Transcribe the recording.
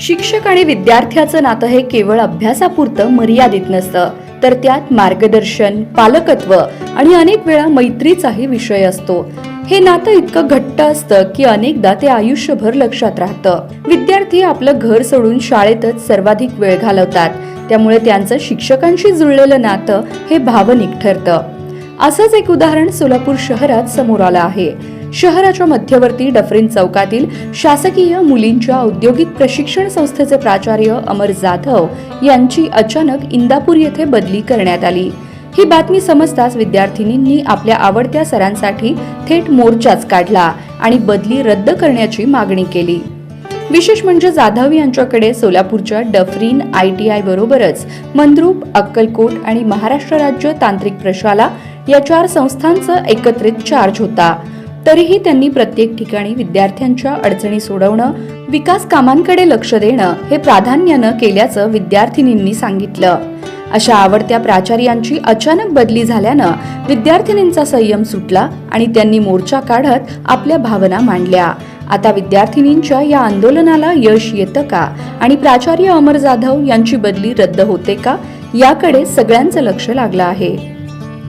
शिक्षक आणि विद्यार्थ्याचं नातं हे केवळ अभ्यासापुरतं मर्यादित नसतं. तर त्यात मार्गदर्शन पालकत्व आणि अनेक वेळा मैत्रीचाही विषय असतो. हे नातं इतकं घट्ट असतं की अनेकदा ते आयुष्यभर लक्षात राहतं. विद्यार्थी आपलं घर सोडून शाळेतच सर्वाधिक वेळ घालवतात. त्यामुळे त्यांचं शिक्षकांशी जुळलेलं नातं हे भावनिक ठरतं. असंच एक उदाहरण सोलापूर शहरात समोर आलं आहे. शहराच्या मध्यवर्ती डफरीन चौकातील शासकीय मुलींच्या औद्योगिक प्रशिक्षण संस्थेचे प्राचार्य अमर जाधव यांची अचानक इंदापूर येथे बदली करण्यात आली. ही बातमी समजताच विद्यार्थिनींनी आपल्या आवडत्या सरांसाठी थेट मोर्चाच काढला आणि बदली रद्द करण्याची मागणी केली. विशेष म्हणजे जाधव यांच्याकडे सोलापूरच्या डफरीन आय टी आय बरोबरच मंद्रुप अक्कलकोट आणि महाराष्ट्र राज्य तांत्रिक प्रशाला या चार संस्थांचा एकत्रित चार्ज होता. तरीही त्यांनी प्रत्येक ठिकाणी विद्यार्थ्यांच्या अडचणी सोडवणं विकास कामांकडे लक्ष देणं हे प्राधान्यानं केल्याचं विद्यार्थिनींनी सांगितलं. अशा आवडत्या प्राचार्यांची अचानक बदली झाल्यानं विद्यार्थिनींचा संयम सुटला आणि त्यांनी मोर्चा काढत आपल्या भावना मांडल्या. आता विद्यार्थिनींच्या या आंदोलनाला यश येतं का आणि प्राचार्य अमर जाधव यांची बदली रद्द होते का याकडे सगळ्यांचं लक्ष लागलं आहे.